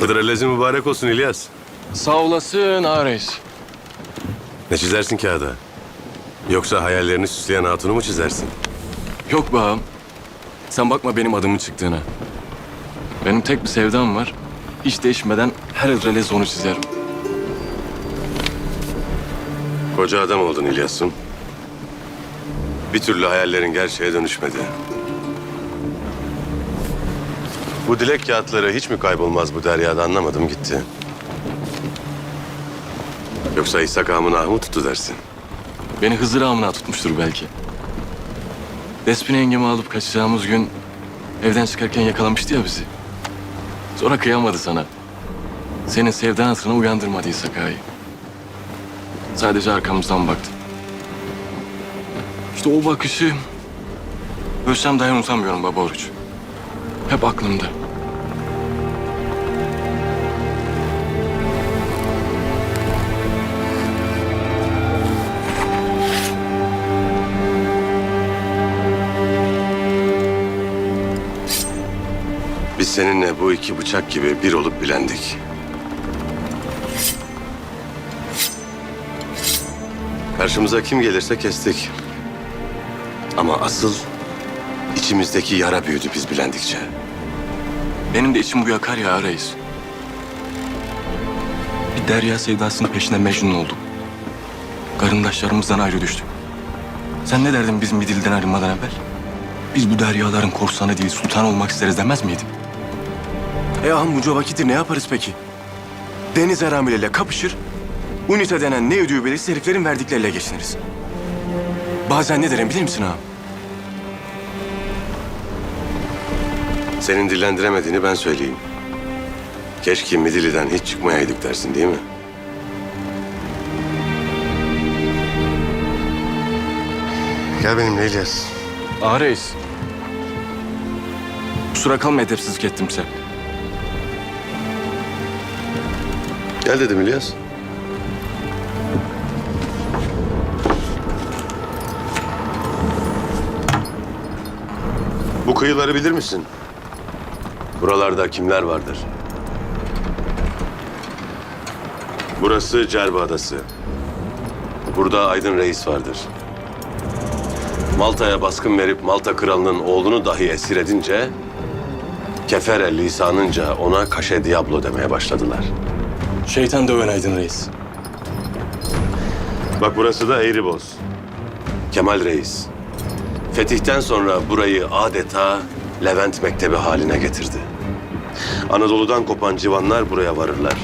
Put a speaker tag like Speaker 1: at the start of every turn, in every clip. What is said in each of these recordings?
Speaker 1: Hıdrellezi mübarek olsun İlyas.
Speaker 2: Sağ olasın ağa reis.
Speaker 1: Ne çizersin kağıda? Yoksa hayallerini süsleyen hatunu mu çizersin?
Speaker 2: Yok be ağam. Sen bakma benim adımın çıktığına. Benim tek bir sevdam var. Hiç değişmeden her hıdrellez onu çizerim.
Speaker 1: Koca adam oldun İlyas'ım. Bir türlü hayallerin gerçeğe dönüşmedi. Bu dilek kağıtları hiç mi kaybolmaz bu deryada anlamadım gitti. Yoksa İshak ağamın ahı mı tuttu dersin?
Speaker 2: Beni Hızır ağamına tutmuştur belki. Despine yengemi alıp kaçacağımız gün evden çıkarken yakalamıştı ya bizi. Sonra kıyamadı sana. Senin sevdan hatırına uyandırmadı İshak ağayı. Sadece arkamızdan baktı. İşte o bakışı ölsem dahi unutamıyorum baba Oruç. Hep aklımda.
Speaker 1: Biz seninle bu iki bıçak gibi bir olup bilendik. Karşımıza kim gelirse kestik. Ama asıl içimizdeki yara büyüdü biz bilendikçe.
Speaker 2: Benim de içim bu yakar ya reis. Bir derya sevdasının peşinde mecnun olduk. Karındaşlarımızdan ayrı düştük. Sen ne derdin bizim Midilli'den ayrılmadan evvel? Biz bu deryaların korsanı değil sultan olmak isteriz demez miydin?
Speaker 3: E ağam bunca vakittir ne yaparız peki? Deniz aramileriyle kapışır, unite denen ne ödüğü belirsiz heriflerin verdikleriyle geçiniriz. Bazen ne derim bilir misin ağam?
Speaker 1: Senin dillendiremediğini ben söyleyeyim. Keşke Midilli'den hiç çıkmayaydık dersin değil mi? Gel benimle İlyas.
Speaker 2: Ağa reis. Kusura kalma edepsizlik ettimse.
Speaker 1: Gel dedim İlyas. Bu kıyıları bilir misin? Buralarda kimler vardır? Burası Cerba Adası. Burada Aydın Reis vardır. Malta'ya baskın verip Malta kralının oğlunu dahi esir edince... ...Kefere lisanınca ona Kaşe Diablo demeye başladılar.
Speaker 2: Şeytan döven Aydın reis.
Speaker 1: Bak burası da Eğriboz. Kemal Reis. Fetihten sonra burayı adeta Levent Mektebi haline getirdi. Anadolu'dan kopan civanlar buraya varırlar.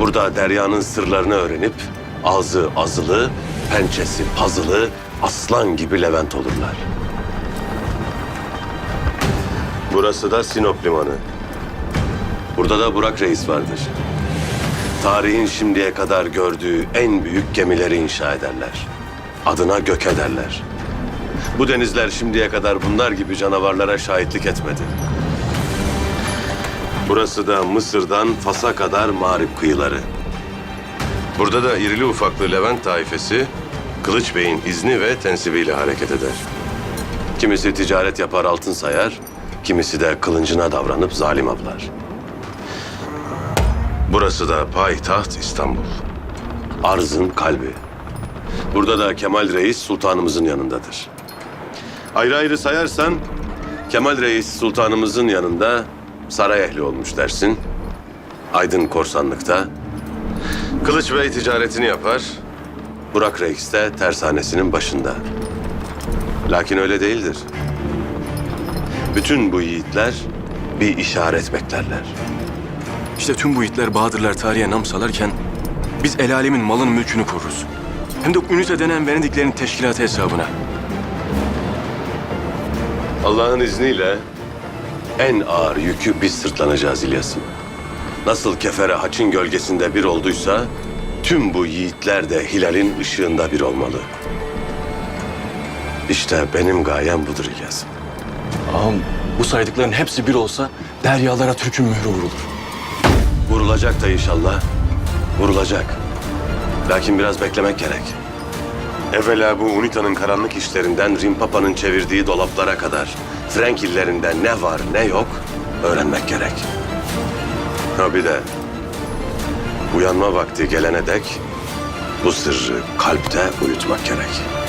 Speaker 1: Burada deryanın sırlarını öğrenip ağzı azılı, pençesi pazılı, aslan gibi Levent olurlar. Burası da Sinop Limanı. Burada da Burak Reis vardır. Tarihin şimdiye kadar gördüğü en büyük gemileri inşa ederler. Adına gök ederler. Bu denizler şimdiye kadar bunlar gibi canavarlara şahitlik etmedi. Burası da Mısır'dan Fas'a kadar mağrip kıyıları. Burada da irili ufaklı Levent taifesi Kılıç Bey'in izni ve tensibiyle hareket eder. Kimisi ticaret yapar altın sayar, kimisi de kılıncına davranıp zalim avlar. Burası da payitaht İstanbul. Arzın kalbi. Burada da Kemal Reis sultanımızın yanındadır. Ayrı ayrı sayarsan Kemal Reis sultanımızın yanında saray ehli olmuş dersin. Aydın korsanlıkta. Kılıç Bey ticaretini yapar. Burak Reis de tersanesinin başında. Lakin öyle değildir. Bütün bu yiğitler bir işaret beklerler.
Speaker 3: İşte tüm bu itler Bahadırlar tarihe nam salarken biz el alemin malın mülkünü koruruz. Hem de unite denen Venediklerin teşkilatı hesabına.
Speaker 1: Allah'ın izniyle en ağır yükü biz sırtlanacağız İlyas'ım. Nasıl kefere haçın gölgesinde bir olduysa, tüm bu yiğitler de hilalin ışığında bir olmalı. İşte benim gayem budur İlyas'ım.
Speaker 2: Ağam bu saydıkların hepsi bir olsa deryalara Türk'ün mührü vurulur.
Speaker 1: Vurulacak da inşallah. Vurulacak. Lakin biraz beklemek gerek. Evvela bu UNITA'nın karanlık işlerinden Rimpapa'nın çevirdiği dolaplara kadar Frankillerinde ne var ne yok öğrenmek gerek. Ha bir de uyanma vakti gelene dek bu sırrı kalpte uyutmak gerek.